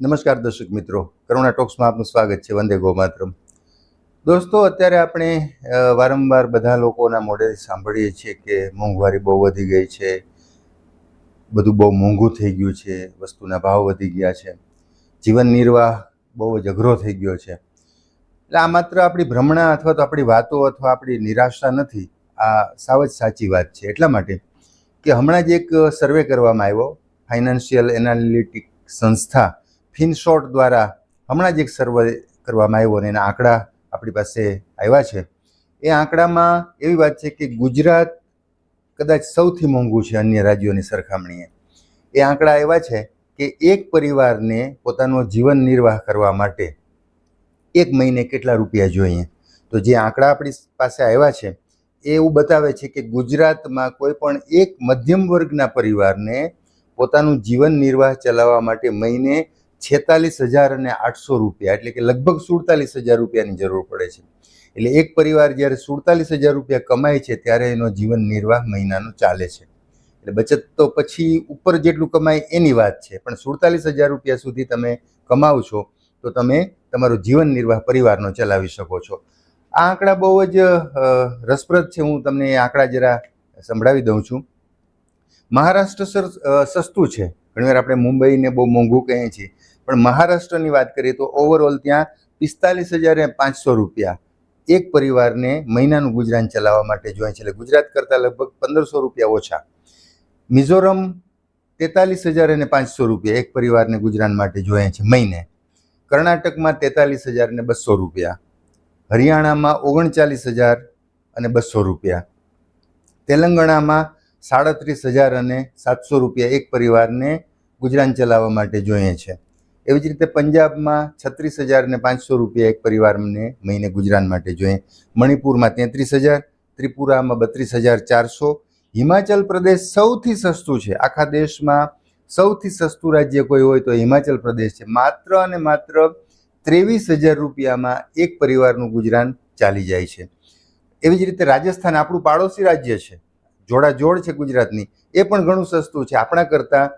નમસ્કાર દર્શક મિત્રો. કરુણા ટોક્સમાં આપનું સ્વાગત છે. વંદે ગોમાતરમ. દોસ્તો, અત્યારે આપણે વારંવાર બધા લોકોના મોઢેથી સાંભળીએ છીએ કે મોંઘવારી બહુ વધી ગઈ છે. બધું બહુ મોંઘું થઈ ગયું છે. વસ્તુના ભાવ વધી ગયા છે. જીવન નિર્વાહ બહુ જ અઘરો થઈ ગયો છે. એટલે આ માત્ર આપણી ભ્રમણા અથવા તો આપણી વાતો અથવા આપણી નિરાશા નથી. આ સાવ જ સાચી વાત છે. એટલા માટે કે હમણાં જ એક સર્વે કરવામાં આવ્યો. ફાઇનાન્શિયલ એનાલિટિક સંસ્થા ફિનશોર્ટ દ્વારા હમણાં જ એક સર્વે કરવામાં આવ્યો અને એના આંકડા આપણી પાસે આવ્યા છે. એ આંકડામાં એવી વાત છે કે ગુજરાત કદાચ સૌથી મોંઘું છે અન્ય રાજ્યોની સરખામણીએ. એ આંકડા આવ્યા છે કે એક પરિવારને પોતાનો જીવન નિર્વાહ કરવા માટે એક મહિને કેટલા રૂપિયા જોઈએ. તો જે આંકડા આપણી પાસે આવ્યા છે, એ એવું બતાવે છે કે ગુજરાતમાં કોઈ પણ એક મધ્યમ વર્ગના પરિવારને પોતાનું જીવન નિર્વાહ ચલાવવા માટે મહિને છેતાલીસ હજાર અને આઠસો રૂપિયા, એટલે કે લગભગ સુડતાલીસ હજાર રૂપિયાની જરૂર પડે છે. એટલે એક પરિવાર જ્યારે સુડતાલીસ હજાર રૂપિયા કમાય છે, ત્યારે એનો જીવન નિર્વાહ મહિનાનો ચાલે છે. એટલે બચત તો પછી ઉપર જેટલું કમાય એની વાત છે, પણ સુડતાલીસ હજાર રૂપિયા સુધી તમે કમાવ છો, તો તમે તમારો જીવન નિર્વાહ પરિવારનો ચલાવી શકો છો. આ આંકડા બહુ જ રસપ્રદ છે, હું તમને એ આંકડા જરા સંભળાવી દઉં છું. મહારાષ્ટ્ર સર સસ્તું છે. ઘણીવાર આપણે મુંબઈને બહુ મોંઘું કહીએ છીએ. પણ મહારાષ્ટ્રની વાત કરીએ તો ઓવરઓલ ત્યાં પિસ્તાલીસ હજાર પાંચસો રૂપિયા એક પરિવારને મહિનાનું ગુજરાન ચલાવવા માટે જોઈએ છે. એટલે ગુજરાત કરતાં લગભગ પંદરસો રૂપિયા ઓછા. મિઝોરમ તેતાલીસ હજાર અને પાંચસો રૂપિયા એક પરિવારને ગુજરાન માટે જોઈએ છે મહિને. કર્ણાટકમાં તેતાલીસ હજાર અને બસો રૂપિયા. હરિયાણામાં ઓગણચાલીસ હજાર અને બસો રૂપિયા. તેલંગાણામાં સાડત્રીસ હજાર અને સાતસો રૂપિયા એક પરિવારને ગુજરાન ચલાવવા માટે જોઈએ છે. એવી જ રીતે પંજાબમાં છત્રીસ હજાર ને પાંચસો રૂપિયા એક પરિવારને મહિને ગુજરાન માટે જોઈએ. મણિપુરમાં તેત્રીસ હજાર, ત્રિપુરામાં બત્રીસ હજાર ચારસો. હિમાચલ પ્રદેશ સૌથી સસ્તું છે. આખા દેશમાં સૌથી સસ્તું રાજ્ય કોઈ હોય તો હિમાચલ પ્રદેશ છે. માત્ર અને માત્ર ત્રેવીસ હજાર રૂપિયામાં એક પરિવારનું ગુજરાન ચાલી જાય છે. એવી જ રીતે રાજસ્થાન આપણું પાડોશી રાજ્ય છે. જોડાજોડ છે ગુજરાતની. એ પણ ઘણું સસ્તું છે. આપણા કરતાં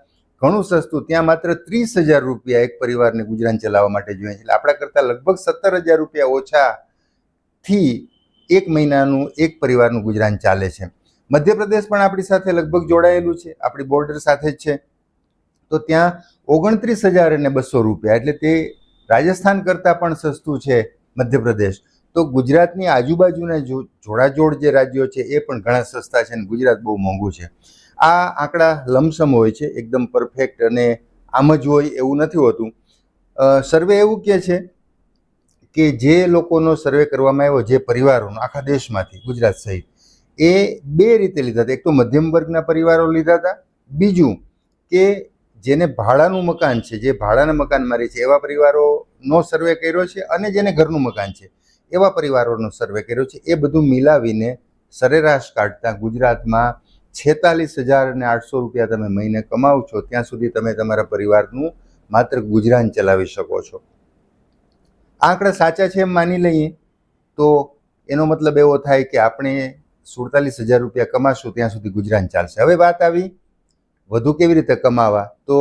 ઘણું સસ્તું, ત્યાં માત્ર ત્રીસ હજાર રૂપિયા એક પરિવારને ગુજરાન ચલાવવા માટે જોઈએ છે. આપણા કરતાં લગભગ સત્તર હજાર રૂપિયા ઓછાથી એક મહિનાનું, એક પરિવારનું ગુજરાન ચાલે છે. મધ્યપ્રદેશ પણ આપણી સાથે લગભગ જોડાયેલું છે. આપણી બોર્ડર સાથે જ છે. તો ત્યાં ઓગણત્રીસ હજાર અને બસો રૂપિયા, એટલે તે રાજસ્થાન કરતાં પણ સસ્તું છે મધ્યપ્રદેશ. તો ગુજરાતની આજુબાજુના જોડાજોડ જે રાજ્યો છે, એ પણ ઘણા સસ્તા છે અને ગુજરાત બહુ મોંઘું છે. આ આંકડા લમસમ હોય છે, એકદમ પરફેક્ટ અને આમ જ હોય એવું નથી હોતું. સર્વે એવું કહે છે કે જે લોકોનો સર્વે કરવામાં આવ્યો, જે પરિવારોનો, આખા દેશમાંથી, ગુજરાત સહિત, એ બે રીતે લીધા હતા. એક તો મધ્યમ વર્ગના પરિવારો લીધા હતા, બીજું કે જેને ભાડાનું મકાન છે, જે ભાડાના મકાન મારી છે, એવા પરિવારોનો સર્વે કર્યો છે અને જેને ઘરનું મકાન છે, એવા પરિવારોનો સર્વે કર્યો છે. એ બધું મિલાવીને સરેરાશ કાઢતા ગુજરાતમાં છેતાલીસ હજાર અને આઠસો રૂપિયા તમે મહિને કમાવ છો, ત્યાં સુધી તમે તમારા પરિવારનું માત્ર ગુજરાન ચલાવી શકો છો. આંકડા સાચા છે એમ માની લઈએ, તો એનો મતલબ એવો થાય કે આપણે સુડતાલીસ હજાર રૂપિયા કમાશું, ત્યાં સુધી ગુજરાન ચાલશે. હવે વાત આવી વધુ કેવી રીતે કમાવા, તો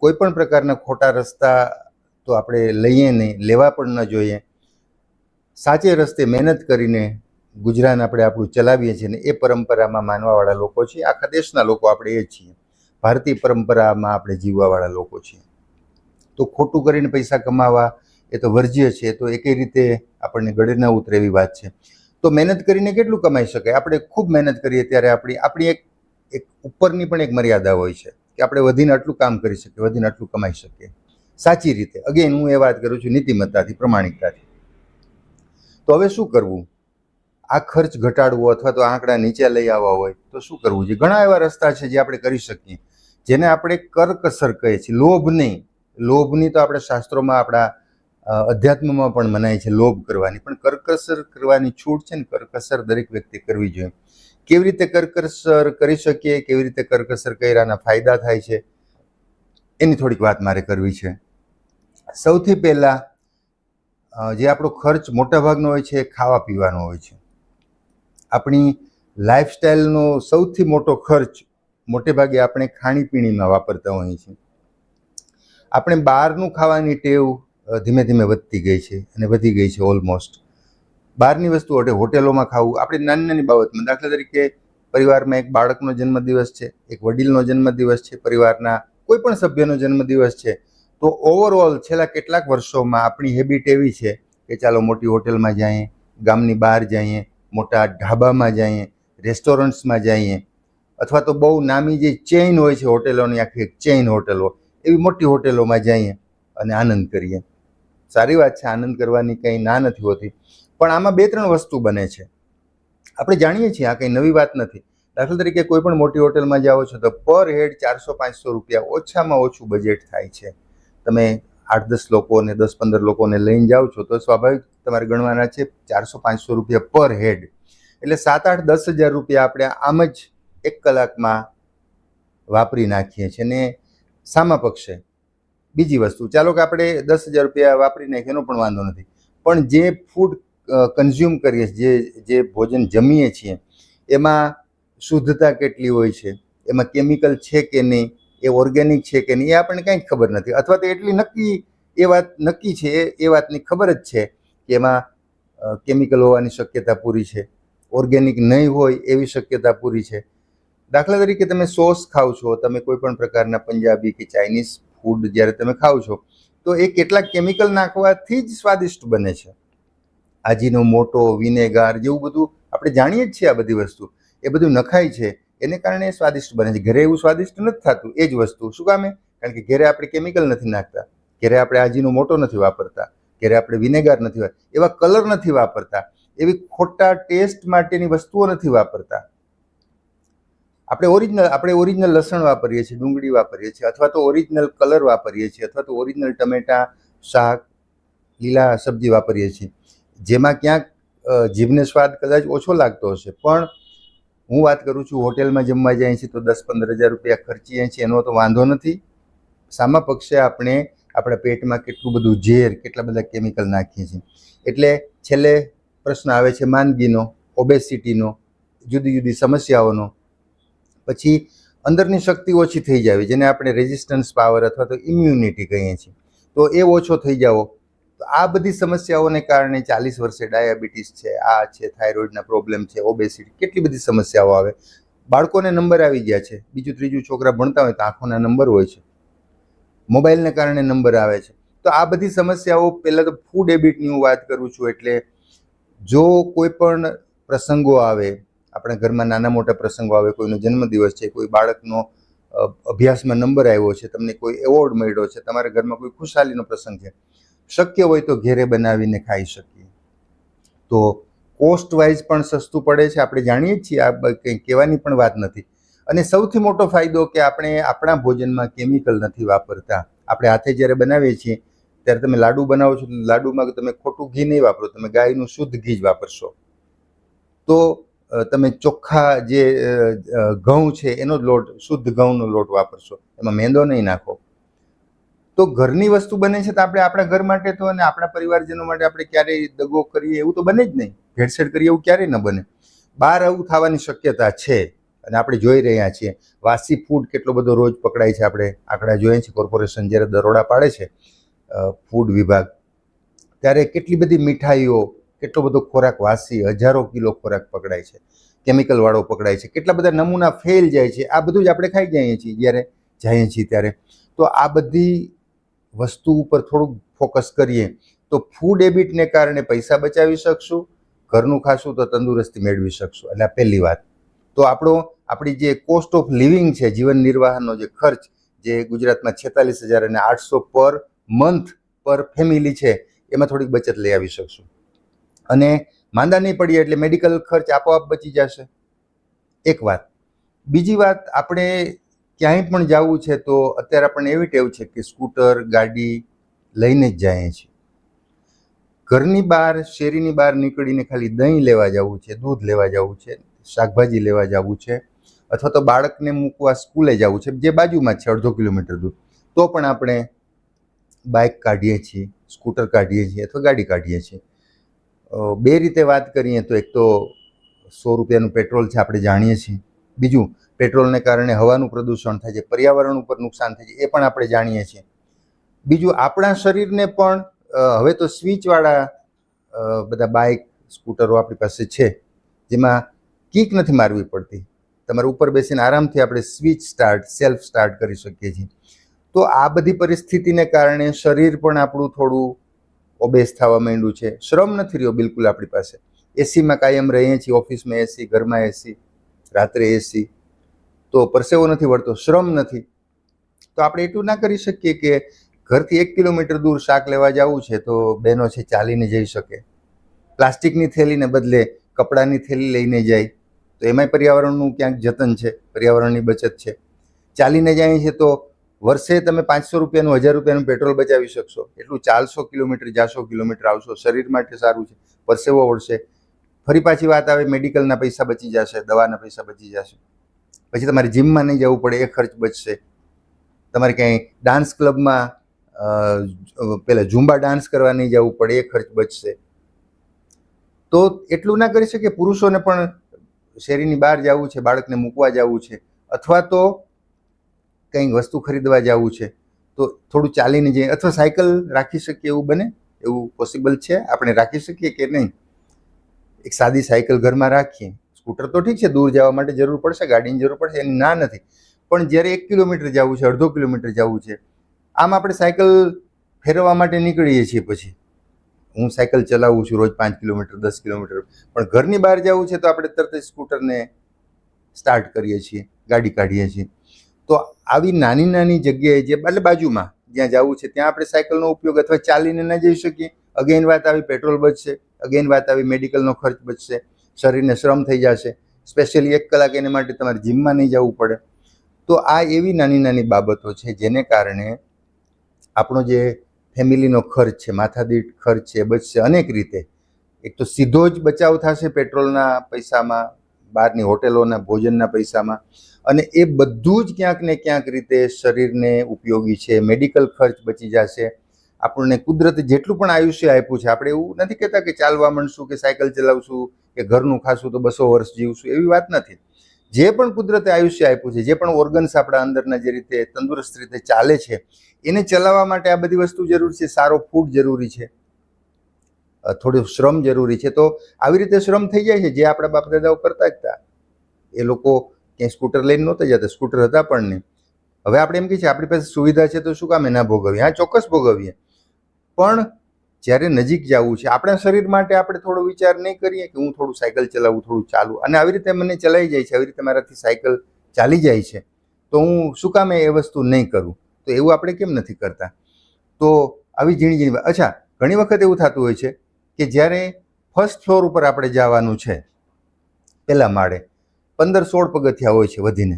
કોઈ પણ પ્રકારના ખોટા રસ્તા તો આપણે લઈએ નહીં, લેવા પણ ન જોઈએ. સાચે રસ્તે મહેનત કરીને ગુજરાન આપણે આપણું ચલાવીએ છીએ ને એ પરંપરામાં માનવાવાળા લોકો છીએ આખા દેશના લોકો આપણે એ છીએ. ભારતીય પરંપરામાં આપણે જીવવાવાળા લોકો છીએ. તો ખોટું કરીને પૈસા કમાવા એ તો વર્જ્ય છે. તો એકેય રીતે આપણને ગળે ન ઉતરે એવી વાત છે. તો મહેનત કરીને કેટલું કમાઈ શકાય? આપણે ખૂબ મહેનત કરીએ ત્યારે આપણી આપણી એક એક ઉપરની પણ એક મર્યાદા હોય છે કે આપણે વધીને આટલું કામ કરી શકીએ, વધીને આટલું કમાઈ શકીએ. સાચી રીતે. અગેન હું એ વાત કરું છું નીતિમત્તાથી, પ્રમાણિકતાથી. તો હવે શું કરવું? આ ખર્ચ ઘટાડવો અથવા તો આંકડા નીચે લઈ આવવા હોય, તો શું કરવું જોઈએ? ઘણા એવા રસ્તા છે જે આપણે કરી શકીએ. જેને આપણે કરકસર કહીએ છીએ. લોભ નહીં. લોભની તો આપણે શાસ્ત્રોમાં આપણા અધ્યાત્મમાં પણ મનાય છે લોભ કરવાની. પણ કરકસર કરવાની છૂટ છે ને, કરકસર દરેક વ્યક્તિ કરવી જોઈએ. કેવી રીતે કરકસર કરી શકીએ? કેવી રીતે કરકસર કર્યાના ફાયદા થાય છે? એની થોડીક વાત મારે કરવી છે. સૌથી પહેલાં જે આપણો ખર્ચ મોટાભાગનો હોય છે એ ખાવા પીવાનો હોય છે. આપણી લાઈફસ્ટાઈલનો સૌથી મોટો ખર્ચ મોટે ભાગે આપણે ખાણીપીણીમાં વાપરતા હોઈએ છીએ. આપણે બહારનું ખાવાની ટેવ ધીમે ધીમે વધતી ગઈ છે અને વધી ગઈ છે ઓલમોસ્ટ બહારની વસ્તુ એટલે હોટેલોમાં ખાવું, આપણે નાની નાની બાબતમાં, દાખલા તરીકે પરિવારમાં એક બાળકનો જન્મદિવસ છે, એક વડીલનો જન્મદિવસ છે, પરિવારના કોઈ પણ સભ્યનો જન્મદિવસ છે, તો ઓવરઓલ છેલ્લા કેટલાક વર્ષોમાં આપણી હેબિટ એવી છે કે ચાલો મોટી હોટેલમાં જઈએ, ગામની બહાર જઈએ મોટા ઢાબામાં જઈએ, રેસ્ટોરન્ટ્સમાં જઈએ, અથવા તો બહુ નામી જે ચેઇન હોય છે હોટેલોની, આખી ચેઇન હોટેલો એવી મોટી હોટેલોમાં જઈએ અને આનંદ કરીએ. સારી વાત છે, આનંદ કરવાની કંઈ ના નથી હોતી, પણ આમાં બે ત્રણ વસ્તુ બને છે. આપણે જાણીએ છીએ, આ કંઈ નવી વાત નથી. દાખલા તરીકે કોઈ પણ મોટી હોટેલમાં જાઓ છો તો પર હેડ ચારસો પાંચસો રૂપિયા ઓછામાં ઓછું બજેટ થાય છે. તમે આઠ દસ લોકોને, દસ પંદર લોકોને લઈને જાઓ છો, તો સ્વાભાવિક તમારે ગણવાના છે ચારસો પાંચસો રૂપિયા પર હેડ. એટલે સાત આઠ દસ હજાર રૂપિયા આપણે આમ જ એક કલાકમાં વાપરી નાખીએ છીએ ને સામા પક્ષે. બીજી વસ્તુ, ચાલો કે આપણે દસ હજાર રૂપિયા વાપરી નાખીએ, એનો પણ વાંધો નથી. પણ જે ફૂડ કન્ઝ્યુમ કરીએ જે જે ભોજન જમીએ છીએ, એમાં શુદ્ધતા કેટલી હોય છે? એમાં કેમિકલ છે કે નહીં? એ ઓર્ગેનિક છે કે નહીં એ આપણને કાંઈ ખબર નથી. અથવા તો એટલી નક્કી, એ વાત નક્કી છે, એ- વાતની ખબર જ છે કે એમાં કેમિકલ હોવાની શક્યતા પૂરી છે. ઓર્ગેનિક નહીં હોય એવી શક્યતા પૂરી છે. દાખલા તરીકે તમે સોસ ખાવ છો, તમે કોઈ પણ પ્રકારના પંજાબી કે ચાઇનીઝ ફૂડ જ્યારે તમે ખાવ છો, તો એ કેટલાક કેમિકલ નાખવાથી જ સ્વાદિષ્ટ બને છે. આજીનો મોટો વિનેગાર જેવું બધું આપણે જાણીએ જ છીએ આ બધી વસ્તુ. એ બધું નખાય છે. એને કારણે સ્વાદિષ્ટ બને છે. ઘરે એવું સ્વાદિષ્ટ નથી થતું, એ જ વસ્તુ. શું કામે? કારણ કે ઘરે આપણે કેમિકલ નથી નાખતા. ઘરે આપણે આજીનો મોટો નથી વાપરતા. ઘરે આપણે વિનેગાર નથી એવા કલર નથી વાપરતા. એવી ખોટા ટેસ્ટ માટેની વસ્તુઓ નથી વાપરતા. આપણે ઓરિજિનલ આપણે ઓરિજિનલ લસણ વાપરીએ છીએ, ડુંગળી વાપરીએ છીએ, અથવા તો ઓરિજિનલ કલર વાપરીએ છીએ, અથવા તો ઓરિજિનલ ટમેટા, શાક, લીલા સબ્જી વાપરીએ છીએ. જેમાં ક્યાંક જીભને સ્વાદ કદાચ ઓછો લાગતો હશે. પણ હું વાત કરું છું, હોટેલમાં જમવા જાય છે તો દસ પંદર હજાર રૂપિયા ખર્ચીએ છીએ એનો તો વાંધો નથી. સામા પક્ષે આપણે, આપણા પેટમાં કેટલું બધું ઝેર, કેટલા બધા કેમિકલ નાખીએ છીએ. એટલે છેલ્લે પ્રશ્ન આવે છે માંદગીનો ઓબેસિટીનો જુદી જુદી સમસ્યાઓનો. પછી અંદરની શક્તિ ઓછી થઈ જાય જેને આપણે રેઝિસ્ટન્સ પાવર અથવા તો ઇમ્યુનિટી કહીએ છીએ. તો એ ઓછો થઈ જાવો. આ બધી સમસ્યાઓને કારણે ચાલીસ વર્ષે ડાયાબિટીસ છે, આ છે, થાઇરોઇડના પ્રોબ્લેમ છે, ઓબેસિટી, કેટલી બધી સમસ્યાઓ આવે. બાળકોને નંબર આવી ગયા છે, બીજું, ત્રીજું છોકરા ભણતા હોય તો આંખોના નંબર હોય છે. મોબાઈલને કારણે નંબર આવે છે. તો આ બધી સમસ્યાઓ પહેલાં તો ફૂડ હેબિટની હું વાત કરું છું એટલે જો કોઈ પણ પ્રસંગો આવે, આપણા ઘરમાં નાના મોટા પ્રસંગો આવે, કોઈનો જન્મદિવસ છે, કોઈ બાળકનો, અભ્યાસમાં નંબર આવ્યો છે, તમને કોઈ એવોર્ડ મળ્યો છે, તમારા ઘરમાં કોઈ ખુશાલીનો પ્રસંગ છે શક્ય હોય તો ઘેરે બનાવીને ખાઈ શકીએ. તો કોસ્ટ વાઇઝ પણ સસ્તું પડે છે, આપણે જાણીએ છીએ, આ કંઈ કહેવાની પણ વાત નથી. અને સૌથી મોટો ફાયદો કે આપણે આપણા ભોજનમાં કેમિકલ નથી વાપરતા. આપણે હાથે જ્યારે બનાવીએ છીએ, ત્યારે તમે લાડુ બનાવો છો લાડુમાં તમે ખોટું ઘી નહીં વાપરો, તમે ગાયનું શુદ્ધ ઘી જ વાપરશો. તો તમે ચોખ્ખા જે ઘઉં છે, એનો જ લોટ, શુદ્ધ ઘઉંનો લોટ વાપરશો. એમાં મેંદો નહીં નાખો. તો ઘરની વસ્તુ બને છે તો આપણે આપણા ઘર માટે તો અને આપણા પરિવારજનો માટે આપણે ક્યારેય દગો કરીએ એવું તો બને જ નહીં. ભેળસેળ કરીએ એવું ક્યારેય ન બને. બહાર આવું થવાની શક્યતા છે અને આપણે જોઈ રહ્યા છીએ. વાસી ફૂડ કેટલો બધો રોજ પકડાય છે આપણે. આંકડા જોઈએ છીએ કોર્પોરેશન જ્યારે દરોડા પાડે છે ફૂડ વિભાગ, ત્યારે કેટલી બધી મીઠાઈઓ, કેટલો બધો ખોરાક વાસી, હજારો કિલો ખોરાક પકડાય છે. કેમિકલવાળો પકડાય છે. કેટલા બધા નમૂના ફેલ જાય છે. આ બધું જ આપણે ખાઈ જઈએ છીએ જ્યારે, જઈએ છીએ ત્યારે. તો આ બધી વસ્તુ ઉપર થોડુંક ફોકસ કરીએ, તો ફૂડ હેબિટને કારણે પૈસા બચાવી શકશું, ઘરનું ખાશું તો તંદુરસ્તી મેળવી શકશું. એટલે આ પહેલી વાત. તો આપણો, આપણી જે કોસ્ટ ઓફ લિવિંગ છે, જીવન નિર્વાહનો જે ખર્ચ, જે ગુજરાતમાં છેતાલીસ હજાર અને આઠસો પર મંથ પર ફેમિલી છે, એમાં થોડીક બચત લઈ આવી શકશું. અને માંદા નહીં પડીએ એટલે મેડિકલ ખર્ચ આપોઆપ બચી જશે. એક વાત. બીજી વાત, આપણે ક્યાંય પણ જવું છે તો અત્યારે આપણને એવી ટેવ છે કે સ્કૂટર, ગાડી લઈને જ જઈએ છીએ. ઘરની બહાર, શેરીની બહાર નીકળીને ખાલી દહીં લેવા જવું છે, દૂધ લેવા જવું છે, શાકભાજી લેવા જવું છે, અથવા તો બાળકને મૂકવા સ્કૂલે જવું છે, જે બાજુમાં છે, અડધો કિલોમીટર દૂર, તો પણ આપણે બાઇક કાઢીએ છીએ, સ્કૂટર કાઢીએ છીએ અથવા ગાડી કાઢીએ છીએ. બે રીતે વાત કરીએ તો એક તો સો રૂપિયાનું પેટ્રોલ છે, આપણે જાણીએ છીએ. બીજું પેટ્રોલને કારણે હવાનું પ્રદૂષણ થાય છે, પર્યાવરણ ઉપર નુકસાન થાય છે, એ પણ આપણે જાણીએ છીએ. બીજું, આપણા શરીરને પણ હવે તો સ્વિચવાળા બધા બાઇક, સ્કૂટરો આપણી પાસે છે, જેમાં કિક નથી મારવી પડતી. તમારે ઉપર બેસીને આરામથી આપણે સ્વિચ સ્ટાર્ટ, સેલ્ફ સ્ટાર્ટ કરી શકીએ છીએ. તો આ બધી પરિસ્થિતિને કારણે શરીર પણ આપણું થોડું ઓબેસ થવા માંડ્યું છે. શ્રમ નથી રહ્યો બિલકુલ આપણી પાસે. એસીમાં કાયમ રહીએ છીએ, ઓફિસમાં એસી ઘરમાં એસી રાત્રે એસી તો પરસેવો નથી વળતો, શ્રમ નથી. તો આપણે એટલું ના કરી શકીએ કે ઘરથી એક કિલોમીટર દૂર શાક લેવા જવું છે તો બહેનો છે ચાલીને જઈ શકે. પ્લાસ્ટિકની થેલીને બદલે કપડાની થેલી લઈને જાય. તો એમાંય પર્યાવરણનું ક્યાંક જતન છે, પર્યાવરણની બચત છે. ચાલીને જાય છે તો વર્ષે તમે પાંચસો રૂપિયાનું, હજાર રૂપિયાનું પેટ્રોલ બચાવી શકશો. એટલું ચારસો કિલોમીટર, જાશો કિલોમીટર, આવશો. શરીર માટે સારું છે. પરસેવો વળશે. ફરી પાછી વાત આવે, મેડિકલના પૈસા બચી જશે, દવાના પૈસા બચી જશે. પછી તમારે જિમમાં નહીં જવું પડે, એ ખર્ચ બચશે. તમારે ક્યાંય ડાન્સ ક્લબમાં પેલા ઝુંબા ડાન્સ કરવા નહીં જવું પડે, એ ખર્ચ બચશે. તો એટલું ના કરી શકે પુરુષોને પણ શેરીની બહાર જવું છે, બાળકને મૂકવા જવું છે, અથવા તો કંઈક વસ્તુ ખરીદવા જવું છે, તો થોડું ચાલીને જઈએ, અથવા સાયકલ રાખી શકીએ એવું બને, એવું પોસિબલ છે? આપણે રાખી શકીએ કે નહીં? એક સાદી સાયકલ ઘરમાં રાખીએ. સ્કૂટર તો ઠીક છે, દૂર જવા માટે જરૂર પડશે, ગાડીની જરૂર પડશે, એની ના નથી. પણ જ્યારે એક કિલોમીટર જવું છે, અડધો કિલોમીટર જવું છે, આમ આપણે સાયકલ ફેરવવા માટે નીકળીએ છીએ પછી. હું સાયકલ ચલાવું છું રોજ પાંચ કિલોમીટર, દસ કિલોમીટર, પણ ઘરની બહાર જવું છે તો આપણે તરત જ સ્કૂટરને સ્ટાર્ટ કરીએ છીએ, ગાડી કાઢીએ છીએ. તો આવી નાની નાની જગ્યાએ જે એટલે બાજુમાં જ્યાં જવું છે, ત્યાં આપણે સાયકલનો ઉપયોગ અથવા ચાલીને ન જઈ શકીએ. અગેન વાત આવી, પેટ્રોલ બચશે અગેન વાત આવી મેડિકલનો ખર્ચ બચશે. શરીરને શ્રમ થઈ જશે. સ્પેશિયલી એક કલાક એને માટે તમારે જીમમાં નહીં જવું પડે. તો આ એવી નાની નાની બાબતો છે જેને કારણે આપણો જે ફેમિલીનો ખર્ચ છે, માથાદીઠ ખર્ચ છે બચશે અનેક રીતે. એક તો સીધો જ બચાવ થશે પેટ્રોલના પૈસામાં, બહારની હોટેલોના, ભોજનના પૈસામાં. અને એ બધું જ ક્યાંક ને ક્યાંક રીતે શરીરને ઉપયોગી છે, મેડિકલ ખર્ચ બચી જશે. આપણને કુદરતે જેટલું પણ આયુષ્ય આપ્યું છે, આપણે એવું નથી કહેતા કે ચાલવા માંડશું, કે સાયકલ ચલાવશું, કે ઘરનું ખાશું તો બસો વર્ષ જીવશું, એવી વાત નથી. જે પણ કુદરતે આયુષ્ય આપ્યું છે, જે પણ ઓર્ગન્સ આપણા અંદરના જે રીતે તંદુરસ્ત રીતે ચાલે છે, એને ચલાવવા માટે આ બધી વસ્તુ જરૂરી છે, સારો ફૂડ જરૂરી છે થોડું શ્રમ જરૂરી છે. તો આવી રીતે શ્રમ થઈ જાય છે, જે આપણા બાપ દાદાઓ કરતા હતા. એ લોકો ક્યાંય સ્કૂટર લઈને નહોતા જતા, સ્કૂટર હતા પણ નહીં. હવે આપણે એમ કહીએ છીએ આપણી પાસે સુવિધા છે તો શું કામ ના ભોગવીએ? હા, ચોક્કસ ભોગવીએ. પણ જ્યારે નજીક જવું છે, આપણા શરીર માટે આપણે થોડો વિચાર નહીં કરીએ કે હું થોડું સાયકલ ચલાવું, થોડું ચાલું અને આવી રીતે મને ચલાવી જાય છે, આવી રીતે મારાથી સાયકલ ચાલી જાય છે, તો હું શું કામે એ વસ્તુ નહીં કરું? તો એવું આપણે કેમ નથી કરતા? તો આવી ઝીણી ઝીણી અચ્છા, ઘણી વખત એવું થતું હોય છે કે જ્યારે ફર્સ્ટ ફ્લોર ઉપર આપણે જવાનું છે, પહેલાં માળે, પંદર સોળ પગથિયા હોય છે વધીને.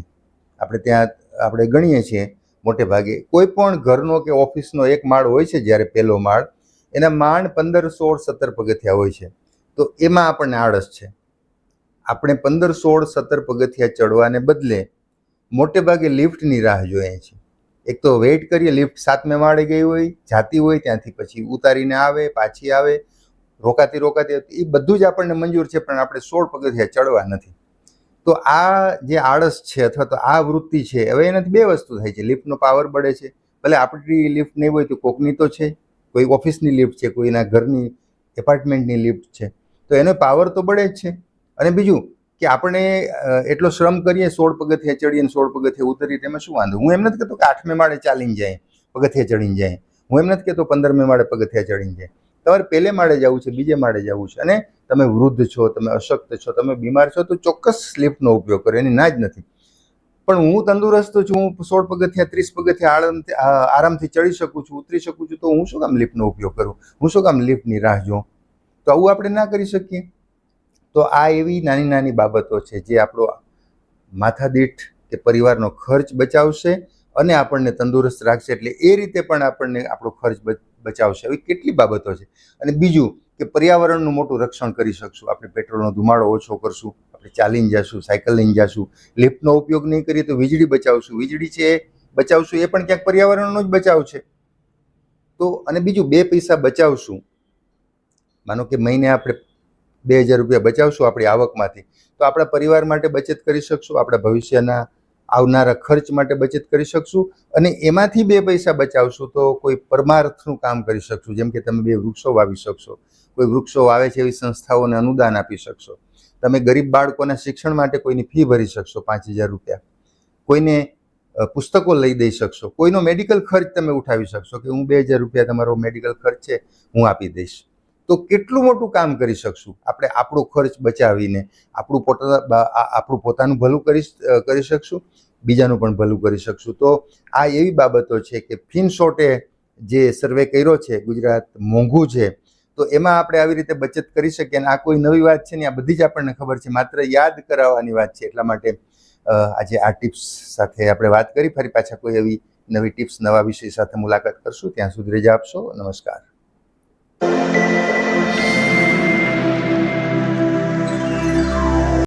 આપણે ત્યાં, આપણે ગણીએ છીએ મોટે ભાગે. કોઈ પણ ઘરનો કે ઓફિસનો એક માળ હોય છે જ્યારે પહેલો માળ, એના માંડ પંદર સોળ સત્તર પગથિયા હોય છે. તો એમાં આપણને આળસ છે. આપણે પંદર સોળ સત્તર પગથિયા ચડવાને બદલે મોટે ભાગે લિફ્ટની રાહ જોઈએ છીએ એક તો વેઇટ કરીએ, લિફ્ટ સાતમે માળે ગઈ હોય, જાતી હોય, ત્યાંથી પછી ઉતારીને આવે, પાછી આવે, રોકાતી રોકાતી એ બધું જ આપણને મંજૂર છે, પણ આપણે સોળ પગથિયા ચડવા નથી. તો આ જે આળસ છે અથવા તો આ વૃત્તિ છે, હવે એનાથી બે વસ્તુ થાય છે. લિફ્ટનો પાવર બળે છે. ભલે આપણી લિફ્ટ નહીં હોય તો કોકની તો છે. કોઈ ઓફિસની લિફ્ટ છે, કોઈના ઘરની એપાર્ટમેન્ટની લિફ્ટ છે. તો એનો પાવર તો બળે જ છે. અને બીજું કે આપણે એટલો શ્રમ કરીએ, સોળ પગથિયા ચડીએ સોળ પગથિયા ઉતરીએ, તેમાં શું વાંધો? હું એમ નથી કહેતો કે આઠમે માળે ચાલીને જાય, પગથિયા ચડીને જાય. હું એમ નથી કહેતો પંદરમે માળે પગથિયા ચડીને જાય. તમારે પહેલે માળે જવું છે, બીજે માળે જવું છે. અને તમે વૃદ્ધ છો, તમે અશક્ત છો, તમે બીમાર છો, તો ચોક્કસ લિફ્ટનો ઉપયોગ કરો. એની ના જ નથી. પણ હું તંદુરસ્ત છું, હું સોળ પગથિયા, ત્રીસ પગથિયા આરામથી આરામથી ચડી શકું છું, ઉતરી શકું છું, તો હું શું કામ લિફ્ટનો ઉપયોગ કરું? હું શું કામ લિફ્ટની રાહ જોઉં? તો આવું આપણે ના કરી શકીએ. તો આ એવી નાની નાની બાબતો છે, જે આપણો માથાદીઠ કે પરિવારનો ખર્ચ બચાવશે અને આપણને તંદુરસ્ત રાખશે. એટલે એ રીતે પણ આપણને આપણો ખર્ચ બચાવશે. આવી કેટલી બાબતો છે. અને બીજું કે પર્યાવરણનું મોટું રક્ષણ કરી શકશું. આપણે પેટ્રોલનો ધુમાડો ઓછો કરશું. આપણે ચાલીને જશું, સાયકલ લઈને જશું. લિફ્ટનો ઉપયોગ નહીં કરીએ તો વીજળી બચાવશું. વીજળી છે, બચાવશું. એ પણ ક્યાંક પર્યાવરણનો જ બચાવ છે. તો અને બીજું, બે પૈસા બચાવશું. માનો કે મહિને આપણે બે હજાર રૂપિયા બચાવશું આપણી આવકમાંથી. તો આપણા પરિવાર માટે બચત કરી શકશું. આપણા ભવિષ્યના આવનારા ખર્ચ માટે બચત કરી શકશું અને એમાંથી બે પૈસા બચાવશું તો કોઈ પરમાર્થનું કામ કરી શકશું. જેમ કે તમે બે વૃક્ષો વાવી શકશો, કોઈ વૃક્ષો વાવે છે એવી સંસ્થાઓને અનુદાન આપી શકશો. તમે ગરીબ બાળકોના શિક્ષણ માટે કોઈની ફી ભરી શકશો પાંચ હજાર રૂપિયા. કોઈને પુસ્તકો લઈ દઈ શકશો. કોઈનો મેડિકલ ખર્ચ તમે ઉઠાવી શકશો કે હું બે હજાર રૂપિયા તમારો મેડિકલ ખર્ચ છે, હું આપી દઈશ. તો કેટલું મોટું કામ કરી શકશું? આપણે આપણો ખર્ચ બચાવીને આપણું પોતા આપણું પોતાનું ભલું કરી કરી શકશું, બીજાનું પણ ભલું કરી શકશું. તો આ એવી બાબતો છે કે ફિનશોટે જે સર્વે કર્યો છે, ગુજરાત મોંઘું છે, તો એમાં આપણે આવી રીતે બચત કરી શકીએ અને આ કોઈ નવી વાત છે ને, આ બધી જ આપણને ખબર છે. માત્ર યાદ કરાવવાની વાત છે એટલા માટે આજે આ ટિપ્સ સાથે આપણે વાત કરી. ફરી પાછા કોઈ એવી નવી ટિપ્સ, નવા વિષય સાથે મુલાકાત કરશું. ત્યાં સુધી રજા આપશો. નમસ્કાર. thank you.